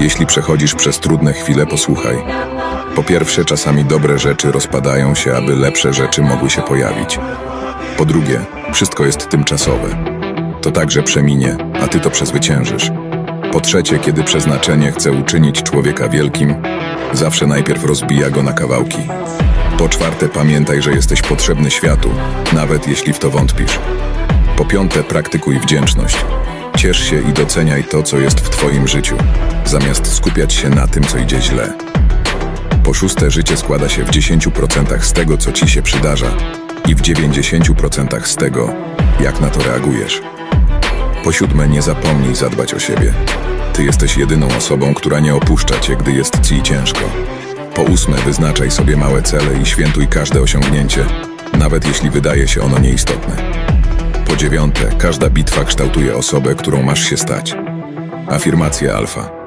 Jeśli przechodzisz przez trudne chwile, posłuchaj. Po pierwsze, czasami dobre rzeczy rozpadają się, aby lepsze rzeczy mogły się pojawić. Po drugie, wszystko jest tymczasowe. To także przeminie, a ty to przezwyciężysz. Po trzecie, kiedy przeznaczenie chce uczynić człowieka wielkim, zawsze najpierw rozbija go na kawałki. Po czwarte, pamiętaj, że jesteś potrzebny światu, nawet jeśli w to wątpisz. Po piąte, praktykuj wdzięczność. Ciesz się i doceniaj to, co jest w Twoim życiu, zamiast skupiać się na tym, co idzie źle. Po szóste, życie składa się w 10% z tego, co Ci się przydarza i w 90% z tego, jak na to reagujesz. Po siódme, nie zapomnij zadbać o siebie. Ty jesteś jedyną osobą, która nie opuszcza Cię, gdy jest Ci ciężko. Po ósme, wyznaczaj sobie małe cele i świętuj każde osiągnięcie, nawet jeśli wydaje się ono nieistotne. Po dziewiąte, każda bitwa kształtuje osobę, którą masz się stać. Afirmacja alfa.